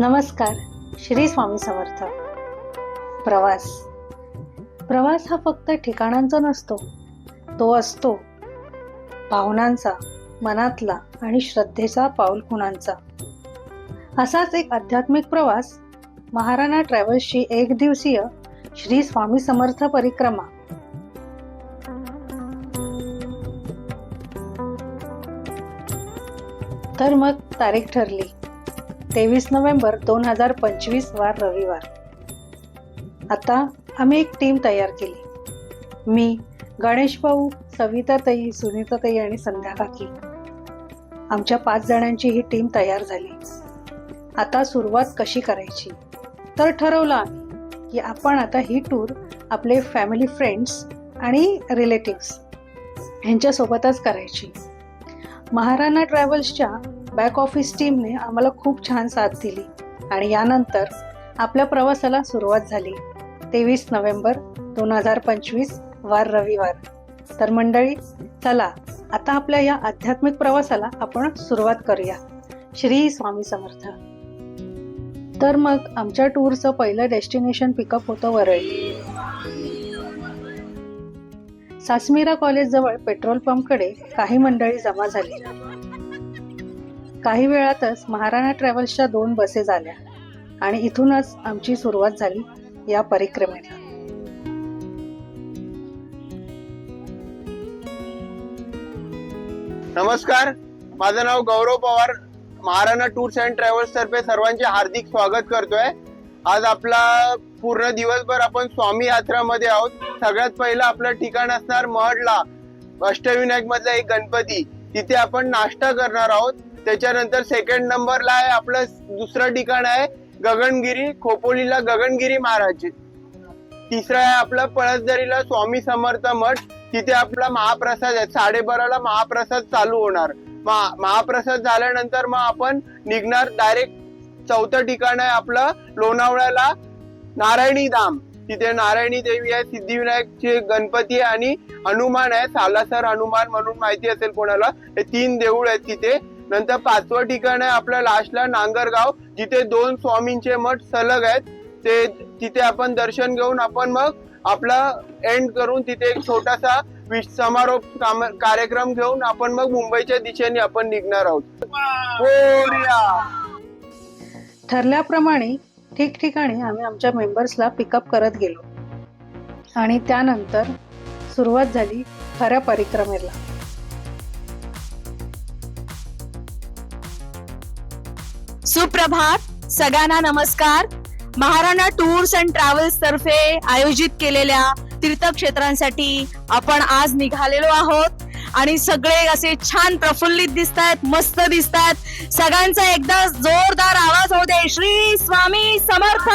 नमस्कार श्री स्वामी समर्थ. प्रवास. प्रवास हा फक्त ठिकाणांचा नसतो तो असतो भावनांचा मनातला आणि श्रद्धेचा पाऊल खुणांचा असाच एक आध्यात्मिक प्रवास महाराणा ट्रॅव्हल्सची एक दिवसीय श्री स्वामी समर्थ परिक्रमा. तर मग तारीख ठरली. तेवीस नोव्हेंबर दोन हजार पंचवीस वार रविवार. आता आम्ही एक टीम तयार केली. मी गणेश भाऊ सविताताई सुनीताताई आणि संध्या काकी. आमच्या पाच जणांची ही टीम तयार झाली. आता सुरुवात कशी करायची? तर ठरवलं आम्ही की आपण आता ही टूर आपले फॅमिली फ्रेंड्स आणि रिलेटिव्स यांच्यासोबतच करायची. महाराणा ट्रॅव्हल्सच्या बॅक ऑफिस टीमने आम्हाला खूप छान साथ दिली. आणि यानंतर आपल्या प्रवासाला सुरुवात झाली. तेवीस नोव्हेंबर दोन हजार पंचवीस वार रविवार. तर मंडळी चला आता आपल्या या आध्यात्मिक प्रवासाला आपण सुरुवात करूया. श्री स्वामी समर्थ. तर मग आमच्या टूरचं पहिलं डेस्टिनेशन पिकअप होतं वरळी. सासमिरा कॉलेजजवळ पेट्रोल पंपकडे काही मंडळी जमा झाली. काही वेळातच महाराणा ट्रॅव्हल्सच्या दोन बसेस आल्या आणि इथूनच आमची सुरुवात झाली या परिक्रमेला. नमस्कार. माझं नाव Gaurav Pawar. Maharana tours and travels तर्फे सर्वांचे हार्दिक स्वागत करतोय. आज आपला पूर्ण दिवसभर आपण स्वामी यात्रामध्ये आहोत. सगळ्यात पहिलं आपलं ठिकाण असणार महडला अष्टविनायक मधला एक गणपती. तिथे आपण नाश्ता करणार आहोत. त्याच्यानंतर सेकंड नंबरला आहे आपलं दुसरं ठिकाण आहे गगनगिरी खोपोलीला गगनगिरी महाराज. तिसरं आहे आपलं पळसदरीला स्वामी समर्थ मठ. तिथे आपला महाप्रसाद आहे. साडेबाराला महाप्रसाद चालू होणार. महाप्रसाद झाल्यानंतर मग आपण निघणार डायरेक्ट चौथं ठिकाण आहे आपलं लोणावळ्याला नारायणी धाम. तिथे नारायणी देवी आहे सिद्धिविनायकचे गणपती आहे आणि हनुमान आहे. सालासर हनुमान म्हणून माहिती असेल कोणाला. हे तीन देऊळ आहेत तिथे. नंतर पाचवं ठिकाण आहे आपलं लास्टला नांगरगाव. जिथे दोन स्वामींचे मठ सलग आहेत. ते तिथे आपण दर्शन घेऊन आपण मग आपला एंड करून तिथे एक छोटासा समारोप कार्यक्रम घेऊन आपण मग मुंबईच्या दिशेने आपण निघणार आहोत. ठरल्याप्रमाणे ठिकठिकाणी आम्ही आमच्या मेंबर्सला पिकअप करत गेलो. आणि त्यानंतर सुरुवात झाली खऱ्या परिक्रमेला. सुप्रभात. सगळ्यांना नमस्कार. महाराणा टूर्स अँड ट्रॅव्हल्स तर्फे आयोजित केलेल्या तीर्थक्षेत्रांसाठी आपण आज निघालेलो आहोत. आणि सगळे असे छान प्रफुल्लित दिसत आहेत मस्त दिसत आहेत सगळ्यांचा एकदा जोरदार आवाज होऊ दे. श्री स्वामी समर्थ.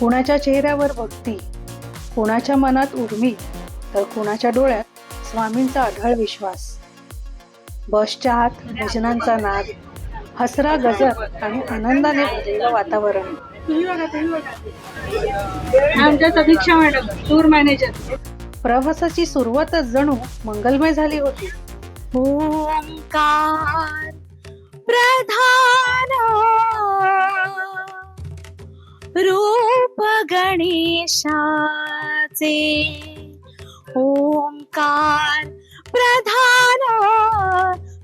कुणाच्या चेहऱ्यावर भक्ती कुणाच्या मनात उर्मी तर कुणाच्या डोळ्यात स्वामींचा अढळ विश्वास. बसच्या आत भजनांचा नाद हसरा गजर आणि आनंदाने भरलेलं वातावरण. आमच्या समीक्षा मॅडम टूर मॅनेजर. प्रवासाची सुरुवातच जणू मंगलमय झाली होती. ओंकार प्रधान रूप गणेशाचे. ओंकार प्रधान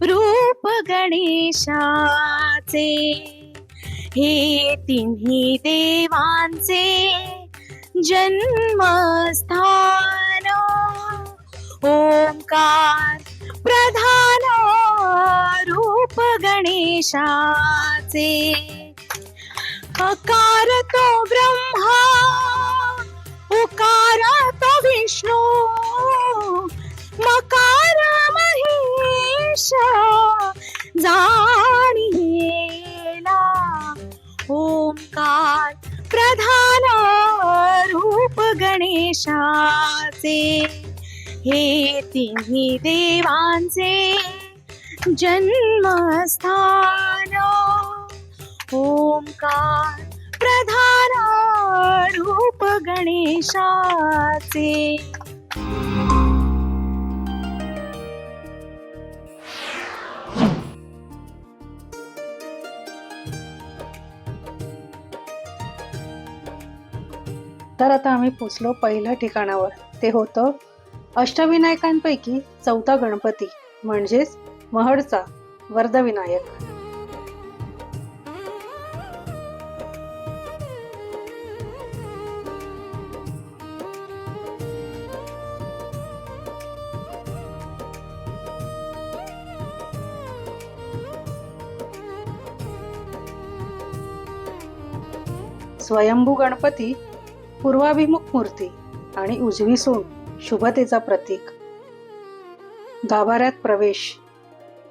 रूप गणेशाचे हे तिन्ही देवांचे जन्मस्थान. ओंकार प्रधान रूप गणेशाचे. अकार तो ब्रह्मा उकार तो विष्णू. मकार महेश जाणीला ओंकार प्रधान रूप गणेशाचे. हे तिन्ही देवांचे जन्मस्थान. ओंकार प्रधान रूप गणेशाचे. तर आता आम्ही पोचलो पहिल्या ठिकाणावर. ते होतं अष्टविनायकांपैकी चौथा गणपती म्हणजेच महडचा वर्धविनायक स्वयंभू गणपती पूर्वाभिमुख मूर्ती आणि उजवी सोंड शुभतेचा प्रतीक. गाभाऱ्यात प्रवेश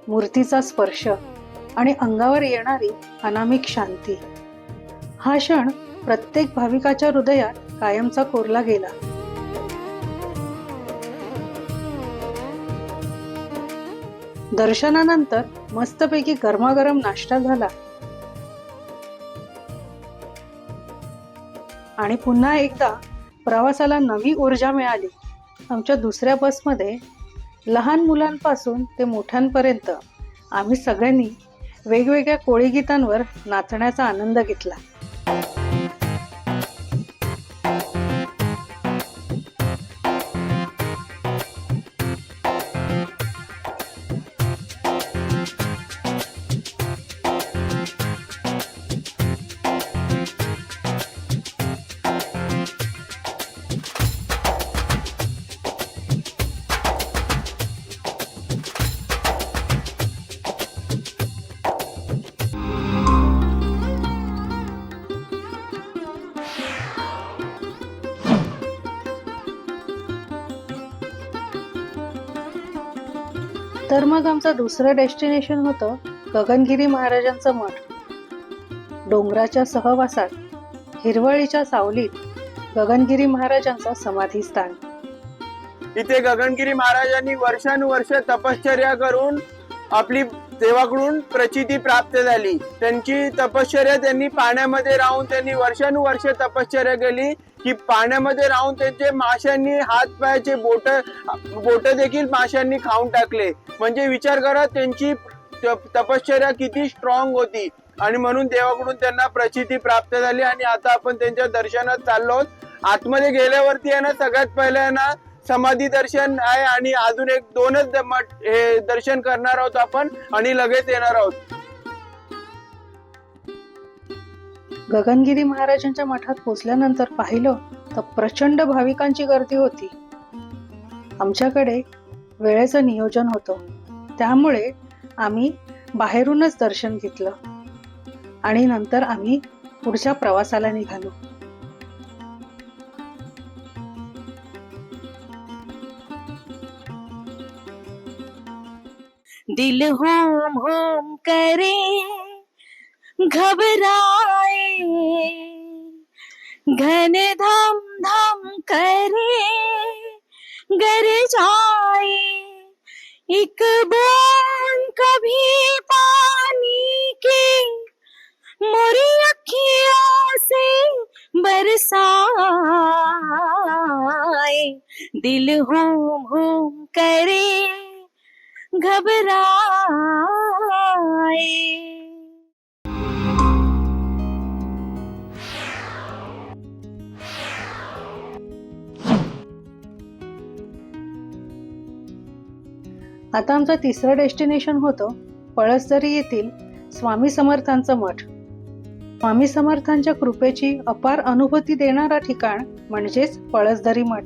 मूर्तीचा स्पर्श आणि अंगावर येणारी अनामिक शांती. हा क्षण प्रत्येक भाविकाच्या हृदयात कायमचा कोरला गेला. दर्शनानंतर मस्तपैकी गरमागरम नाश्ता झाला. आणि पुन्हा एकदा प्रवासाला नवी ऊर्जा मिळाली. आमच्या दुसऱ्या बसमध्ये लहान मुलांपासून ते मोठ्यांपर्यंत आम्ही सगळ्यांनी वेगवेगळ्या कोळीगीतांवर नाचण्याचा आनंद घेतला. तर मग आमचं दुसरं डेस्टिनेशन होतं गगनगिरी महाराजांचं मठ. डोंगराच्या सहवासात हिरवळीच्या सावलीत गगनगिरी महाराजांचं समाधीस्थान. इथे गगनगिरी महाराजांनी वर्षानुवर्ष तपश्चर्या करून आपली देवाकडून प्रचिती प्राप्त झाली. त्यांची तपश्चर्या त्यांनी पाण्यामध्ये राहून त्यांनी वर्षानुवर्ष तपश्चर्या केली. की पाण्यामध्ये राहून त्यांचे माशांनी हात पायाचे बोट बोट देखील माशांनी खाऊन टाकले. म्हणजे विचार करा त्यांची तपश्चर्या किती स्ट्रॉंग होती. आणि म्हणून देवाकडून त्यांना प्रचिती प्राप्त झाली आणि आता आपण त्यांच्या दर्शनात चाललो आहोत. आतमध्ये गेल्यावरती आहे ना सगळ्यात पहिले आहे ना समाधी दर्शन आहे आणि अजून एक दोनच हे दर्शन करणार आहोत आपण आणि लगेच येणार आहोत. गगनगिरी महाराजांच्या मठात पोचल्यानंतर पाहिलं तर प्रचंड भाविकांची गर्दी होती. आमच्याकडे वेळेचं नियोजन होतं. त्यामुळे आम्ही बाहेरूनच दर्शन घेतलं आणि नंतर आम्ही पुढच्या प्रवासाला निघालो. दिल होम होम करे घबराए घन धम धम करे गर जाए एक बोन कभी पानी के मोरी अखियों से बरसाए दिल होम होम करे घबराए। आता आमचं तिसरं डेस्टिनेशन होतं. पळसदरी येथील स्वामी समर्थांचं मठ. स्वामी समर्थांच्या कृपेची अपार अनुभूती देणारा ठिकाण म्हणजेच पळसदरी मठ.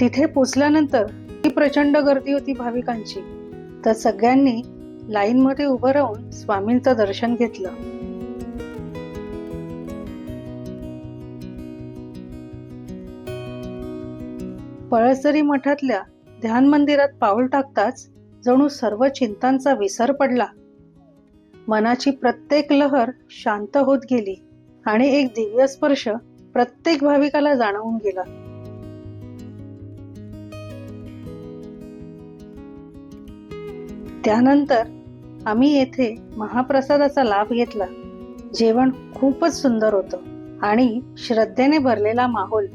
तिथे पोचल्यानंतर ती प्रचंड गर्दी होती भाविकांची. तर सगळ्यांनी लाईन मध्ये उभं राहून स्वामींचं दर्शन घेतलं. पळसरी मठातल्या ध्यान मंदिरात पाऊल टाकताच जणू सर्व चिंतांचा विसर पडला. मनाची प्रत्येक लहर शांत होत गेली आणि एक दिव्य स्पर्श प्रत्येक भाविकाला जाणवून गेला. त्यानंतर आम्ही येथे महाप्रसादाचा लाभ घेतला. जेवण खूपच सुंदर होतं आणि श्रद्धेने भरलेला माहोल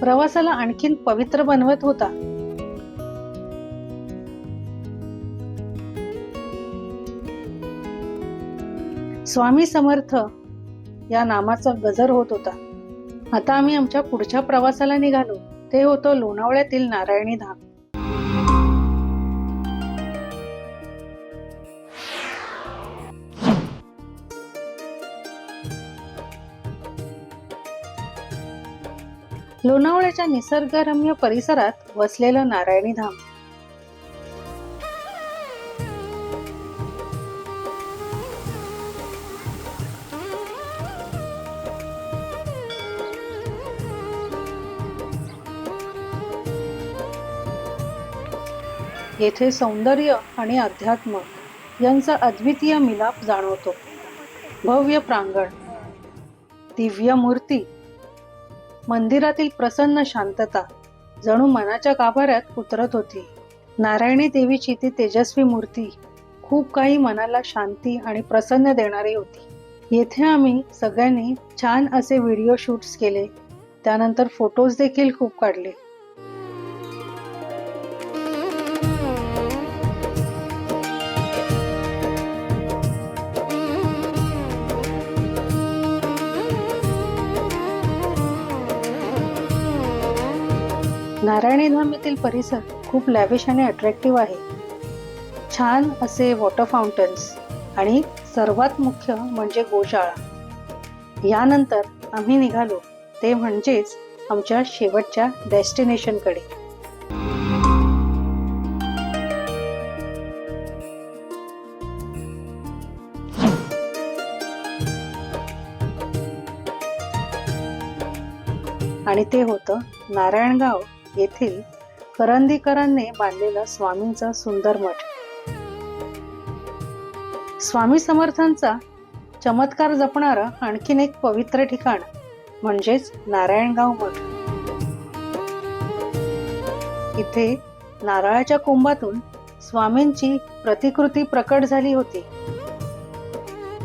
प्रवासाला आणखीन पवित्र बनवत होता. स्वामी समर्थ या नामाचा गजर होत होता. आता आम्ही आमच्या पुढच्या प्रवासाला निघालो. ते होतं लोणावळ्यातील नारायणी धाम. लोणावळ्याच्या निसर्गरम्य परिसरात वसलेलं नारायणी धाम. येथे सौंदर्य आणि अध्यात्म यांचा अद्वितीय मिलाप जाणवतो. भव्य प्रांगण दिव्य मूर्ती मंदिरातील प्रसन्न शांतता जणू मनाच्या गाभाऱ्यात उतरत होती. नारायणी देवीची ती तेजस्वी मूर्ती खूप काही मनाला शांती आणि प्रसन्न देणारी होती. येथे आम्ही सगळ्यांनी छान असे व्हिडिओ शूट्स केले. त्यानंतर फोटोज देखील खूप काढले. नारायणी धाम येथील परिसर खूप लॅविश आणि अट्रॅक्टिव्ह आहे. छान असे वॉटर फाउंटन्स आणि सर्वात मुख्य म्हणजे गोशाळा. यानंतर आम्ही निघालो ते म्हणजेच आमच्या शेवटच्या डेस्टिनेशनकडे आणि ते होतं नारायणगाव येथील करंदीकरांनी बांधलेलं स्वामींचं सुंदर मठ. स्वामी समर्थांचा चमत्कार जपणारं आणखीन एक पवित्र ठिकाण म्हणजेच नारायणगाव मठ. इथे नारळाच्या कुंभातून स्वामींची प्रतिकृती प्रकट झाली होती.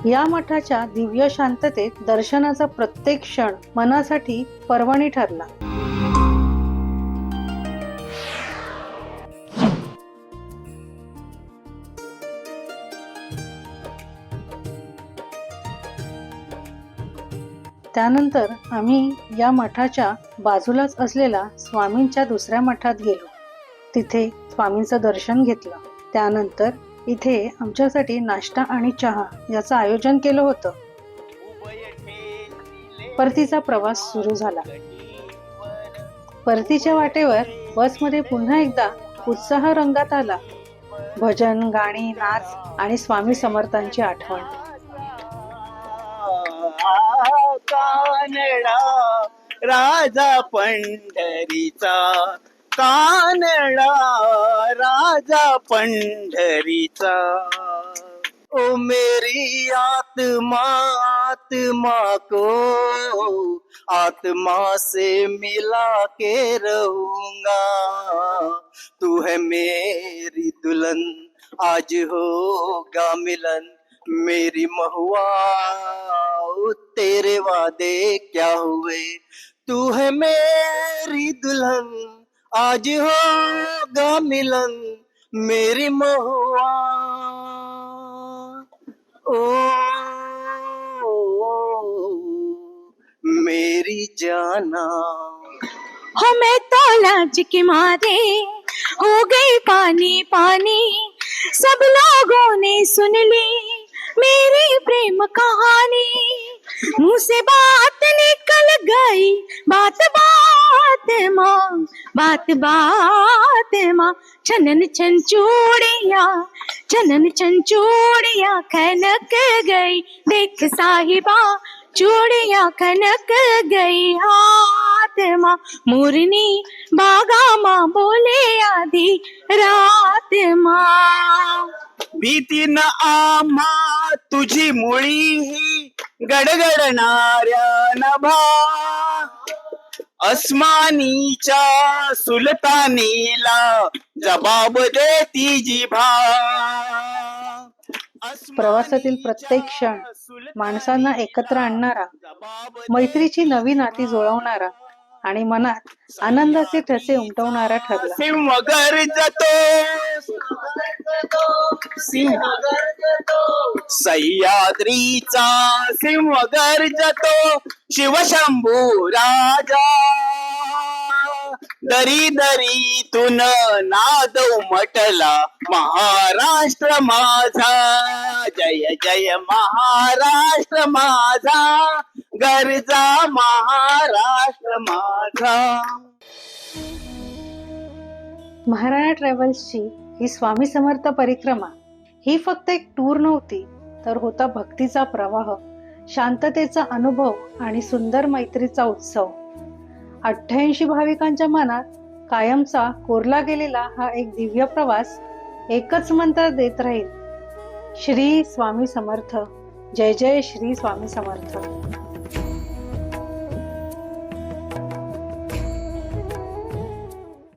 या मठाच्या दिव्य शांततेत दर्शनाचा प्रत्येक क्षण मनासाठी पर्वणी ठरला. त्यानंतर आम्ही या मठाच्या बाजूलाच असलेल्या स्वामींच्या दुसऱ्या मठात गेलो. तिथे स्वामींचं दर्शन घेतलं. त्यानंतर इथे आमच्यासाठी नाश्ता आणि चहा याचं आयोजन केलं होतं. परतीचा प्रवास सुरू झाला. परतीच्या वाटेवर बसमध्ये पुन्हा एकदा उत्साह रंगात आला. भजन गाणी नाच आणि स्वामी समर्थांची आठवण. कानडा राजा पंढरीचा. कानडा राजा पंढरीचा. ओ मेरी आत्मा आत्मा को आत्मा से मिला के रहूंगा। तू है मेरी दुल्हन आज होगा मिलन। मेरी महुआ तेरे वादे क्या हुए? तू है मेरी दुल्हन, आज होगा मिलन। मेरी महुआ, ओ, मेरी जाना। हो मैं तो लाज के मारे, हो गई पानी पानी, सब लोगों ने सुन ली। मेरी प्रेम कहानी। मुंह से बात निकल गई। बात बात माँ बात बात माँ। छनन छन चूड़िया छनन छन चूड़िया खनक गई। देख साहिबा चूड़िया खनक गई हाथ माँ। मुरनी बागा माँ बोले आधी रात माँ। भीती न आम्हा तुझी मुळी ही गडगडणाऱ्या नभा। अस्मानीच्या सुलतानीला जबाब देती जिभा प्रवासातील प्रत्येक क्षण माणसांना एकत्र आणणारा मैत्रीची नवी नाती जुळवणारा आणि मनात आनंदाचे ठसे उमटवणारा ठरला. सह्याद्रीचा सिंह गर्जतो शिवशंभू राजा. दरी दरीतून नाद उमटला. महाराष्ट्र माझा. जय जय महाराष्ट्र माझा. गरजा महाराष्ट्र माझा. महाराणा ट्रॅव्हल्सची ही स्वामी समर्थ परिक्रमा ही फक्त एक टूर नव्हती तर होता भक्तीचा प्रवाह शांततेचा अनुभव आणि सुंदर मैत्रीचा उत्सव. अठ्ठ्याऐंशी भाविकांच्या मनात कायमचा कोरला गेलेला हा एक दिव्य प्रवास एकच मंत्र देत राहील. श्री स्वामी समर्थ. जय जय श्री स्वामी समर्थ.